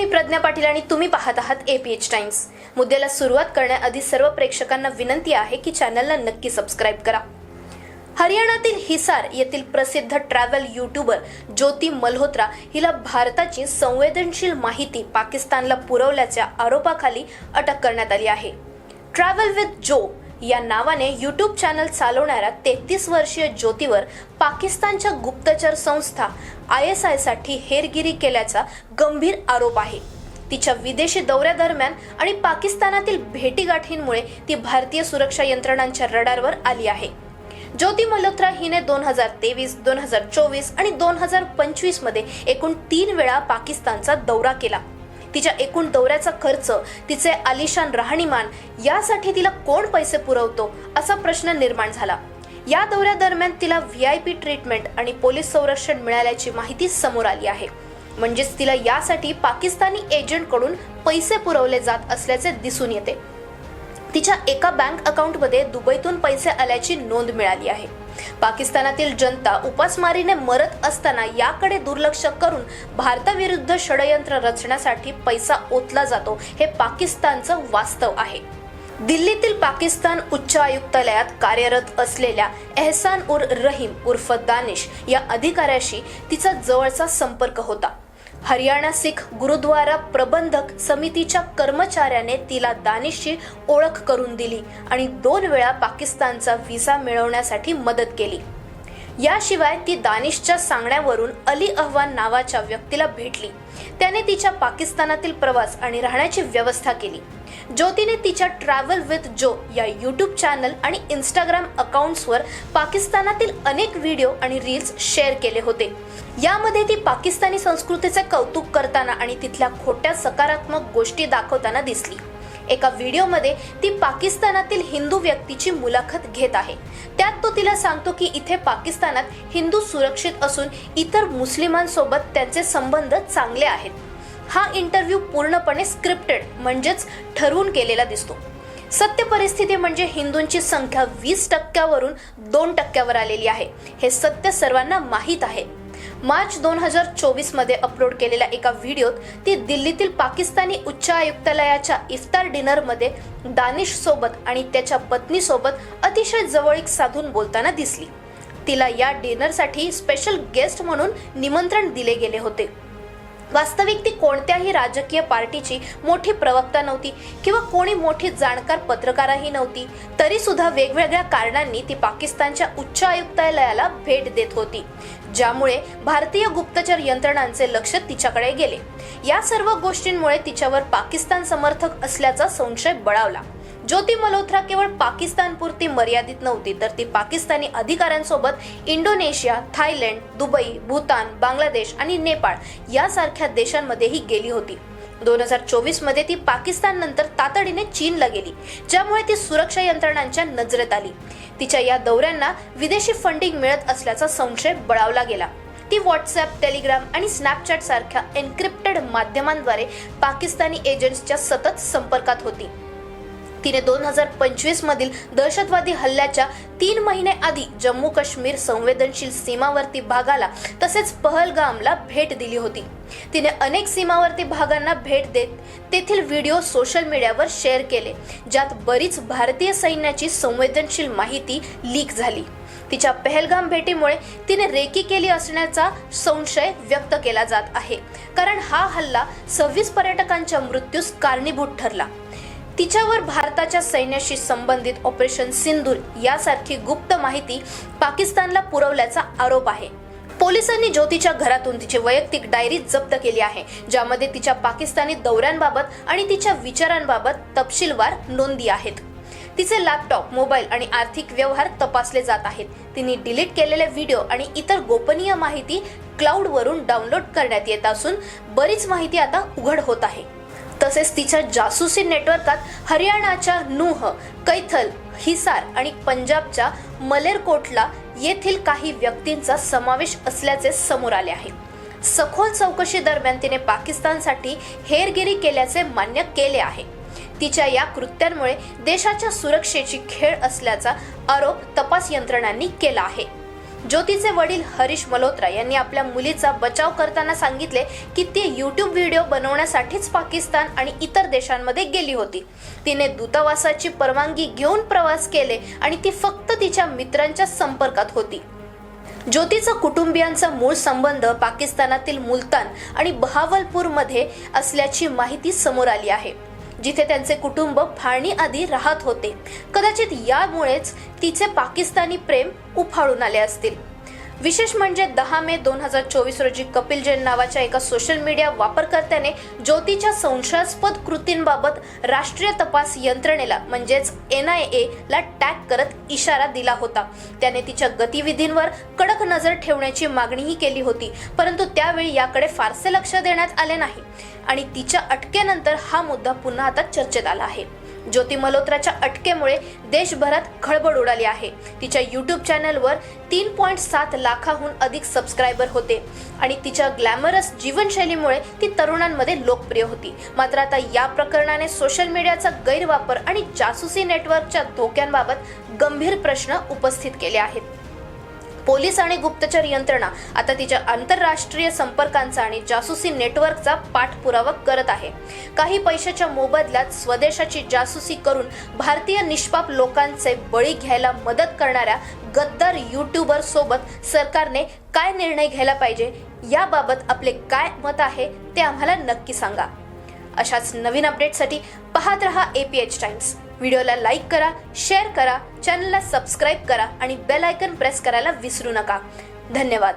मी प्रज्ञा पाटील आणि तुम्ही पाहत आहात एपीएच टाइम्स मुद्द्याला सुरुवात करण्याआधी सर्व प्रेक्षकांना विनंती आहे की चॅनलला नक्की सबस्क्राईब करा. हरियाणातील हिसार येथील प्रसिद्ध ट्रॅव्हल युट्यूबर ज्योती मल्होत्रा हिला भारताची संवेदनशील माहिती पाकिस्तानला पुरवल्याच्या आरोपाखाली अटक करण्यात आली आहे. ट्रॅव्हल विथ जो या नावाने यूट्यूब चॅनल चालवणाऱ्या तेहतीस वर्षीय ज्योतीवर पाकिस्तानच्या गुप्तचर संस्था आय एस आयसाठी हेरगिरी केल्याचा गंभीर आरोप आहे. तिच्या विदेशी दौऱ्यादरम्यान आणि पाकिस्तानातील भेटीगाठींमुळे ती भारतीय सुरक्षा यंत्रणांच्या रडारवर आली आहे. ज्योती मल्होत्रा हिने दोन हजार तेवीस दोन हजार चोवीस आणि दोन हजार पंचवीसमध्ये एकूण तीन वेळा पाकिस्तानचा दौरा केला. तिच्या एकूण दौऱ्याचा खर्च तिचे आलिशान राहणीमान यासाठी तिला कोण पैसे पुरवतो असा प्रश्न निर्माण झाला. या दौऱ्यादरम्यान तिला व्ही आय पी ट्रीटमेंट आणि पोलीस संरक्षण मिळाल्याची माहिती समोर आली आहे. म्हणजेच तिला यासाठी पाकिस्तानी एजंटकडून पैसे पुरवले जात असल्याचे दिसून येते. तिच्या एका बँक अकाउंटमध्ये दुबईतून पैसे आल्याची नोंद मिळाली आहे. पाकिस्तानातील जनता उपासमारीने मरत असताना याकडे दुर्लक्ष करून भारताविरुद्ध षडयंत्र रचण्यासाठी पैसा ओतला जातो हे पाकिस्तानचं वास्तव आहे. दिल्लीतील पाकिस्तान उच्च आयुक्तालयात कार्यरत असलेल्या एहसान उर रहीम उर्फ दानिश या अधिकाऱ्याशी तिचा जवळचा संपर्क होता. हरियाणा सिख गुरुद्वारा प्रबंधक समितीच्या कर्मचाऱ्याने तिला दानिशची ओळख करून दिली आणि दोन वेळा पाकिस्तानचा व्हिसा मिळवण्यासाठी मदत केली. याशिवाय ती दानिशच्या सांगण्यावरून अली अहवान नावाच्या व्यक्तीला भेटली. त्याने तिच्या पाकिस्तानातील प्रवास आणि राहण्याची व्यवस्था केली. ज्योतीने तिच्या ट्रॅव्हल विथ जो या यूट्यूब चॅनल आणि इंस्टाग्राम अकाउंट्सवर पाकिस्तानातील अनेक व्हिडिओ आणि रील्स शेअर केले होते. यामध्ये ती पाकिस्तानी संस्कृतीचे कौतुक करताना आणि तिथल्या खोट्या सकारात्मक गोष्टी दाखवताना दिसली. एका व्हिडिओमध्ये ती पाकिस्तानातील हिंदू व्यक्तीची मुलाखत घेत आहे. त्यात तो तिला सांगतो की इथे पाकिस्तानात हिंदू सुरक्षित असून इतर मुस्लिमांसोबत त्यांचे संबंध चांगले आहेत. हा इंटरव्ह्यू पूर्णपणे स्क्रिप्टेड म्हणजेच ठरवून केलेला दिसतो. सत्य परिस्थिती म्हणजे हिंदूंची संख्या वीस टक्क्यावरून दोन टक्क्यावर आलेली आहे. हे सत्य सर्वांना माहीत आहे. मार्च दोन हजार चोवीसमध्ये अपलोड केलेल्या एका व्हिडिओत ती दिल्लीतील पाकिस्तानी उच्च आयुक्तालयाच्या इफ्तार डिनरमध्ये दानिशसोबत दानिश सोबत आणि त्याच्या पत्नीसोबत अतिशय जवळीक साधून बोलताना दिसली. तिला या डिनरसाठी स्पेशल गेस्ट म्हणून निमंत्रण दिले गेले होते. वास्तविक ती कोणत्याही राजकीय पार्टीची मोठी प्रवक्ता नव्हती किंवा कोणी मोठी जाणकार पत्रकारही नव्हती. तरी सुद्धा वेगवेगळ्या कारणांनी ती पाकिस्तानच्या उच्च आयुक्तालयाला भेट देत होती ज्यामुळे भारतीय गुप्तचर यंत्रणांचे लक्ष तिच्याकडे गेले. या सर्व गोष्टींमुळे तिच्यावर पाकिस्तान समर्थक असल्याचा संशय बळावला. ज्योती मल्होत्रा केवळ पाकिस्तानपुरती मर्यादित नव्हती तर ती पाकिस्तानी अधिकाऱ्यांसोबत Indonesia Thailand Dubai Bhutan Bangladesh आणि नेपाळ यासारख्या देशांमध्येही गेली होती. दोन हजार चोवीसमध्ये ती पाकिस्तान नंतर तातडीने चीनला गेली ज्यामुळे ती सुरक्षा यंत्रणांच्या नजरेत आली. तिच्या या दौऱ्यांना विदेशी फंडिंग मिळत असल्याचा संशय बळावला गेला. ती व्हॉट्सअप टेलिग्राम आणि स्नॅपचॅट सारख्या एन्क्रिप्टेड माध्यमांद्वारे पाकिस्तानी एजंट्सच्या सतत संपर्कात होती. तिने दोन हजार पंचवीस मधील दहशतवादी हल्ल्याच्या तीन महिने आधी जम्मू काश्मीर संवेदनशील सीमावर्ती भागाला तसेच पहलगामला भेट दिली होती. तिने अनेक सीमावर्ती भागांना भेट देत तेथील व्हिडिओ सोशल मीडियावर शेअर केले ज्यात बरीच भारतीय सैन्याची संवेदनशील माहिती लीक झाली. तिच्या पहलगाम भेटीमुळे तिने रेकी केली असण्याचा संशय व्यक्त केला जात आहे कारण हा हल्ला सव्वीस पर्यटकांच्या मृत्यूस कारणीभूत ठरला. तिच्यावर भारताच्या सैन्याशी संबंधित ऑपरेशन सिंदूर यासारखी गुप्त माहिती पाकिस्तानला पुरवल्याचा आरोप आहे. पोलिसांनी ज्योतीच्या घरातून तिची वैयक्तिक डायरी जप्त केली आहे ज्यामध्ये तिच्या पाकिस्तानी दौऱ्यांबाबत आणि तिच्या विचारांबाबत तपशीलवार नोंदी आहेत. तिचे लॅपटॉप मोबाईल आणि आर्थिक व्यवहार तपासले जात आहेत. तिने डिलीट केलेले व्हिडिओ आणि इतर गोपनीय माहिती क्लाउडवरून डाउनलोड करण्यात येत असून बरीच माहिती आता उघड होत आहे. तसेच तिच्या जासूसी नेटवर्कात हरियाणाच्या नूह कैथल हिसार आणि पंजाबच्या मलेरकोटला येथील काही व्यक्तींचा समावेश असल्याचे समोर आले आहे. सखोल चौकशी दरम्यान तिने पाकिस्तानसाठी हेरगिरी केल्याचे मान्य केले आहे. तिच्या या कृत्यांमुळे देशाच्या सुरक्षेची खेळ असल्याचा आरोप तपास यंत्रणांनी केला आहे. ज्योतीचे वडील हरीश मल्होत्रा यांनी आपल्या मुलीचा बचाव करताना सांगितले की ती यूट्यूब व्हिडिओ बनवण्यासाठीच पाकिस्तान आणि इतर देशांमध्ये गेली होती. तिने दूतावासाची परवानगी घेऊन प्रवास केले आणि ती फक्त तिच्या मित्रांच्या संपर्कात होती. ज्योतीचा कुटुंबियांचा मूळ संबंध पाकिस्तानातील मुलतान आणि बहावलपूरमध्ये असल्याची माहिती समोर आली आहे. जिथे त्यांचे कुटुंब फाळणी आधी राहत होते. कदाचित यामुळेच तिचे पाकिस्तानी प्रेम उफाळून आले असतील. विशेष म्हणजे दहा मे दोन हजार चोवीस रोजी कपिल जैन नावाच्या एका सोशल मीडिया वापरकर्त्याने ज्योतीच्या संशयास्पद कृतींबाबत राष्ट्रीय तपास यंत्रणेला म्हणजेच एन आय ए ला टॅग करत इशारा दिला होता. त्याने तिच्या गतिविधींवर कडक नजर ठेवण्याची मागणीही केली होती परंतु त्यावेळी याकडे फारसे लक्ष देण्यात आले नाही. आणि तिच्या अटकेनंतर हा मुद्दा पुन्हा आता चर्चेत आला आहे. ज्योती मल्होत्राच्या अटकेमुळे देशभरात खळबळ उडाली आहे. तिच्या युट्यूब चॅनलवर तीन पॉईंट सात लाखाहून अधिक सबस्क्रायबर होते आणि तिच्या ग्लॅमरस जीवनशैलीमुळे ती तरुणांमध्ये लोकप्रिय होती. मात्र आता या प्रकरणाने सोशल मीडियाचा गैरवापर आणि जासूसी नेटवर्कच्या धोक्यांबाबत गंभीर प्रश्न उपस्थित केले आहेत. पोलीस आणि गुप्तचर यंत्रणा आता तिच्या आंतरराष्ट्रीय संपर्कांचा आणि जासूसी नेटवर्कचा पाठपुरावा करत आहे. काही पैशाच्या मोबदल्यात स्वदेशाची जासूसी करून भारतीय निष्पाप लोकांचे बळी घ्यायला मदत करणाऱ्या गद्दार युट्यूबर सोबत सरकारने काय निर्णय घ्यायला पाहिजे? याबाबत आपले काय मत आहे ते आम्हाला नक्की सांगा. अशाच नवीन अपडेटसाठी पाहत रहा एपीएच टाइम्स व्हिडिओला लाईक करा शेअर करा चॅनलला सबस्क्राईब करा आणि बेल आयकन प्रेस करायला विसरू नका. धन्यवाद.